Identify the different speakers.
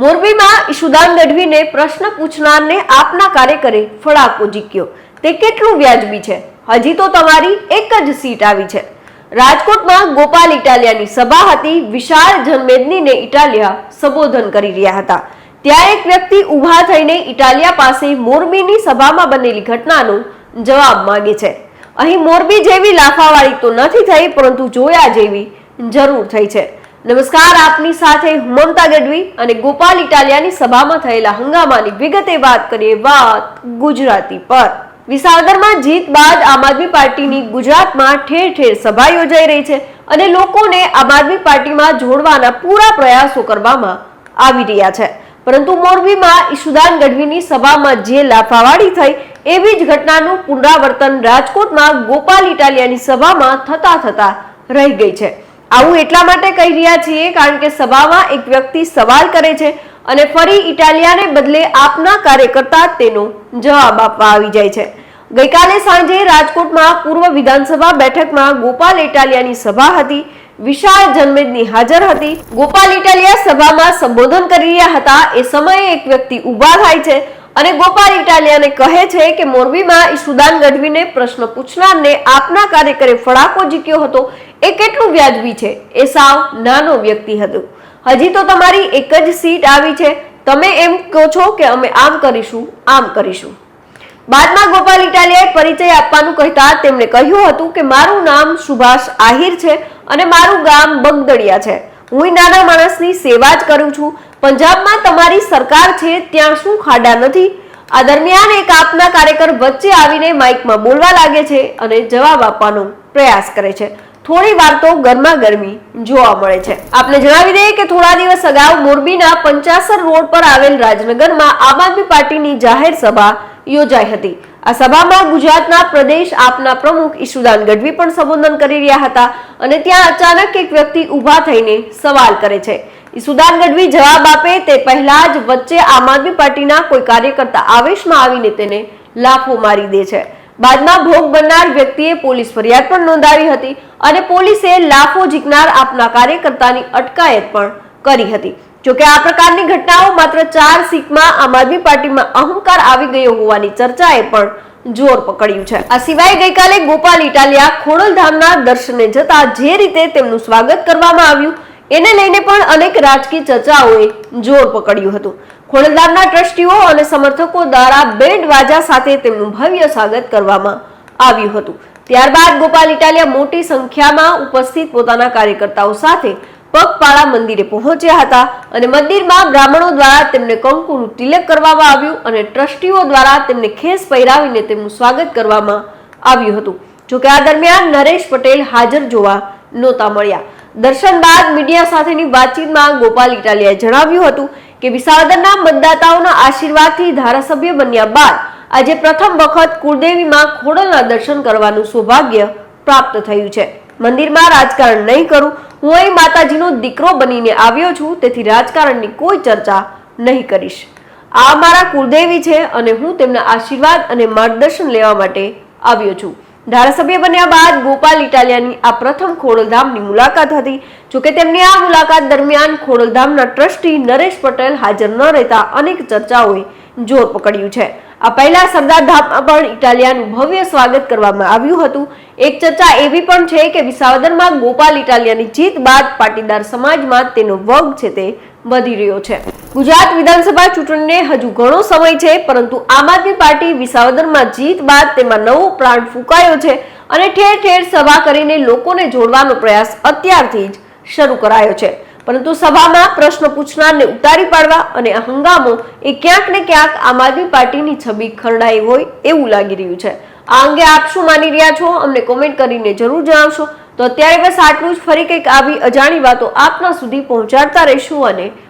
Speaker 1: મોરબીમાં ઈશુદાન ગઢવીને પ્રશ્ન પૂછનારને આપના કાર્યકરે ફડાકો જીક્યો તે કેટલું વ્યાજબી છે? હજી તો તમારી એક જ સીટ આવી છે. રાજકોટમાં ગોપાલ ઇટાલિયાની સભા હતી. વિશાળ જનમેદનીને ઇટાલિયા સંબોધન કરી રહ્યા હતા. ત્યાં એક વ્યક્તિ ઊભા થઈને ઇટાલિયા પાસે મોરબીની સભામાં બનેલી ઘટનાનો જવાબ માંગે છે. અહીં મોરબી જેવી લાફાવાળી તો નથી થઈ, પરંતુ જોયા જેવી જરૂર થઈ છે. નમસ્કાર, આપની સાથે મમતા ગઢવી અને ગોપાલ ઇટાલિયાની સભામાં થયેલા હંગામાની વિગતે વાત કરીએ વાત ગુજરાતી પર. વિસાવદરમાં જીત બાદ આમ આદમી પાર્ટીની ગુજરાતમાં ઠેર ઠેર સભા યોજાઈ રહી છે અને લોકોને આમ આદમી પાર્ટીમાં જોડવાના પૂરા પ્રયાસો કરવામાં આવી રહ્યા છે. પરંતુ મોરબીમાં ઈશુદાન ગઢવીની સભામાં જે લાફાવાડી થઈ એવી જ ઘટનાનું પુનરાવર્તન રાજકોટમાં ગોપાલ ઇટાલિયાની સભામાં થતા થતા રહી ગઈ છે. આવું એટલા માટે કહી રહ્યા છીએ કારણ કે સભામાં એક વ્યક્તિ સવાલ કરે છે અને ફરી ઇટાલિયાને બદલે આપના કાર્યકર્તા તેનો જવાબ આપવા આવી જાય છે. ગઈકાલે સાંજે રાજકોટમાં પૂર્વ વિધાનસભા બેઠકમાં ગોપાલ ઇટાલિયાની સભા હતી. વિશાળ જનમેદની હાજર હતી. ગોપાલ ઇટાલિયા સભામાં સંબોધન કરી રહ્યા હતા. એ સમયે એક વ્યક્તિ ઊભા થાય છે અને ગોપાલ ઇટાલિયાને કહે છે કે મોરબીમાં ઈશુદાન ગઢવીને પ્રશ્ન પૂછનારને આપના કાર્યકરે ફડાકો જીક્યો હતો. એ કેટલું વ્યાજબી છે? એ સાવ નાનો વ્યક્તિ હતો. હજી તો તમારી એક જ સીટ આવી છે. તમે એમ કહો છો કે અમે આમ કરીશું આમ કરીશું. બાદમાં ગોપાલ ઇટાલિયાએ પરિચય આપવાનું કહેતા તેમણે કહ્યું હતું કે મારું નામ સુભાષ આહિર છે અને મારું ગામ બગદડિયા છે. હું નાના માણસની સેવા જ કરું છું. પંજાબમાં તમારી સરકાર છે, ત્યાં શું ખાડા નથી? આ દરમિયાન એક આપના કાર્યકર વચ્ચે આવીને માઇકમાં બોલવા લાગે છે અને જવાબ આપવાનો પ્રયાસ કરે છે. થોડી વાર તો ગરમા ગરમી જોવા મળે છે. આપને જણાવી દઈએ કે થોડા દિવસ અગાઉ મોરબીના પંચાસર રોડ પર આવેલ રાજનગરમાં આમ આદમી પાર્ટીની જાહેર સભા યોજાઈ હતી. આ સભામાં ગુજરાતના પ્રદેશ આપના પ્રમુખ ઈશુદાન ગઢવી પણ સંબોધન કરી રહ્યા હતા અને ત્યાં અચાનક એક વ્યક્તિ ઊભા થઈને સવાલ કરે છે. ઈશુદાન ગઢવી જવાબ આપે તે પહેલા જ વચ્ચે આમ આદમી પાર્ટીના કોઈ કાર્યકર્તા આવેશમાં આવીને તેને લાફો મારી દે છે. બાદમાં ભોગ બનનાર વ્યક્તિએ પોલીસ ફરિયાદ પણ નોંધાવી હતી અને પોલીસે લાફો ઝીકનાર આપના કાર્યકર્તાની અટકાયત પણ કરી હતી. જોકે આ પ્રકારની ઘટનાઓ માત્ર ચાર સીટમાં આમ આદમી પાર્ટીમાં અહંકાર આવી ગયો હોવાની ચર્ચાએ પણ જોર પકડ્યું છે. આ સિવાય ગઈકાલે ગોપાલ ઇટાલિયા ખોડલધામના દર્શને જતા જે રીતે તેમનું સ્વાગત કરવામાં આવ્યું એને લઈને પણ અનેક રાજકીય ચર્ચાઓએ જોર પકડ્યું હતું. ખોડલધામના ટ્રસ્ટીઓ અને સમર્થકો દ્વારા બેન્ડ વાજા સાથે તેમનું ભવ્ય સ્વાગત કરવામાં આવ્યું હતું. ત્યારબાદ ગોપાલ ઇટાલિયા મોટી સંખ્યામાં ઉપસ્થિત પોતાના કાર્યકર્તાઓ સાથે પગપાળા મંદિરે પહોંચ્યા હતા અને મંદિરમાં બ્રાહ્મણો દ્વારા તેમને કંકુનું તિલક કરવામાં આવ્યું અને ટ્રસ્ટીઓ દ્વારા તેમને ખેસ પહેરાવીને તેમનું સ્વાગત કરવામાં આવ્યું હતું. જોકે આ દરમિયાન નરેશ પટેલ હાજર જોવા નહોતા મળ્યા. દર્શન બાદ મીડિયા સાથેની વાતચીતમાં ગોપાલ ઇટાલિયાએ જણાવ્યું હતું કે વિસાવદરના મતદાતાઓના આશીર્વાદથી ધારાસભ્ય બન્યા બાદ આજે પ્રથમ વખત કુળદેવીમાં ખોડલના દર્શન કરવાનું સૌભાગ્ય પ્રાપ્ત થયું છે. મંદિરમાં રાજકારણ નહીં કરું, હું અહીં માતાજીનો દીકરો બનીને આવ્યો છું, તેથી રાજકારણની કોઈ ચર્ચા નહીં કરીશ. આ મારા કુળદેવી છે અને હું તેમના આશીર્વાદ અને માર્ગદર્શન લેવા માટે આવ્યો છું. ધારાસભ્ય બન્યા બાદ ગોપાલ ઇટાલિયાની આ પ્રથમ ખોડલધામની મુલાકાત હતી, જોકે તેમની આ મુલાકાત દરમિયાન ખોડલધામના ટ્રસ્ટી નરેશ પટેલ હાજર ન રહેતા અનેક ચર્ચાઓએ જોર પકડ્યું છે. આ પહેલા સરદાર ધામમાં પણ ઇટાલિયાનું ભવ્ય સ્વાગત કરવામાં આવ્યું હતું. એક ચર્ચા એવી પણ છે કે વિસાવદરમાં ગોપાલ ઇટાલિયાની જીત બાદ પાટીદાર સમાજમાં તેનો વર્ગ છે તે વધી રહ્યો છે. ગુજરાત વિધાનસભા ચૂંટણીને હજુ ઘણો સમય છે, પરંતુ આમ આદમી પાર્ટી વિસાવદરમાં જીત બાદ તેમાં નવો પ્રાણ ફૂંકાયો છે અને ઠેર ઠેર સભા કરીને લોકોને જોડવાનો પ્રયાસ અત્યારથી જ શરૂ કરાયો છે. પરંતુ સભામાં પ્રશ્ન પૂછનારને ઉતારી પાડવા અને હંગામો એ ક્યાંક ને ક્યાંક આમ આદમી પાર્ટીની છબી ખરડાઈ હોય એવું લાગી રહ્યું છે. આ અંગે આપ શું માની રહ્યા છો? અમને કોમેન્ટ કરીને જરૂર જણાવશો. તો અત્યારે બસ આટલું જ. ફરી કંઈક આવી અજાણી વાતો આપના સુધી પહોંચાડતા રહીશું અને